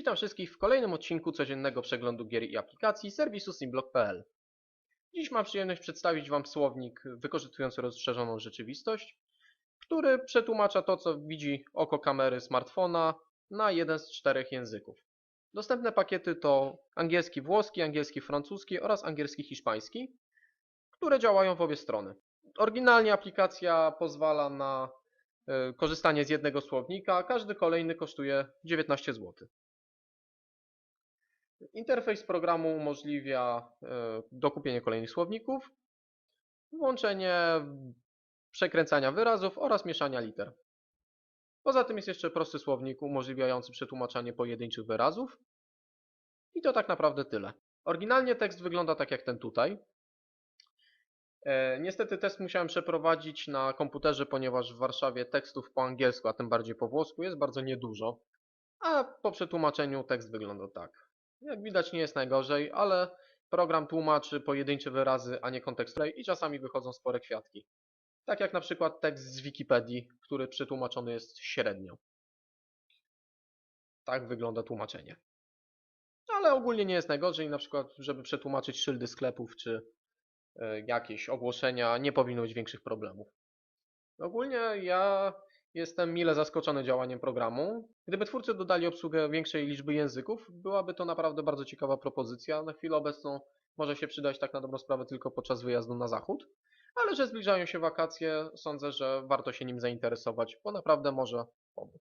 Witam wszystkich w kolejnym odcinku codziennego przeglądu gier i aplikacji serwisu simblog.pl. Dziś mam przyjemność przedstawić Wam słownik wykorzystujący rozszerzoną rzeczywistość, który przetłumacza to, co widzi oko kamery smartfona na jeden z czterech języków. Dostępne pakiety to angielski włoski, angielski francuski oraz angielski hiszpański, które działają w obie strony. Oryginalnie aplikacja pozwala na e, korzystanie z jednego słownika, każdy kolejny kosztuje 19 zł. Interfejs programu umożliwia e, dokupienie kolejnych słowników, włączenie przekręcania wyrazów oraz mieszania liter. Poza tym jest jeszcze prosty słownik umożliwiający przetłumaczanie pojedynczych wyrazów. I to tak naprawdę tyle. Oryginalnie tekst wygląda tak jak ten tutaj. E, niestety test musiałem przeprowadzić na komputerze, ponieważ w Warszawie tekstów po angielsku, a tym bardziej po włosku jest bardzo niedużo. A po przetłumaczeniu tekst wygląda tak. Jak widać nie jest najgorzej, ale program tłumaczy pojedyncze wyrazy, a nie kontekst i czasami wychodzą spore kwiatki. Tak jak na przykład tekst z Wikipedii, który przetłumaczony jest średnio. Tak wygląda tłumaczenie. Ale ogólnie nie jest najgorzej, na przykład żeby przetłumaczyć szyldy sklepów czy e, jakieś ogłoszenia, nie powinno być większych problemów. Ogólnie ja Jestem mile zaskoczony działaniem programu. Gdyby twórcy dodali obsługę większej liczby języków, byłaby to naprawdę bardzo ciekawa propozycja. Na chwilę obecną może się przydać tak na dobrą sprawę tylko podczas wyjazdu na zachód, ale że zbliżają się wakacje, sądzę, że warto się nim zainteresować, bo naprawdę może pomóc.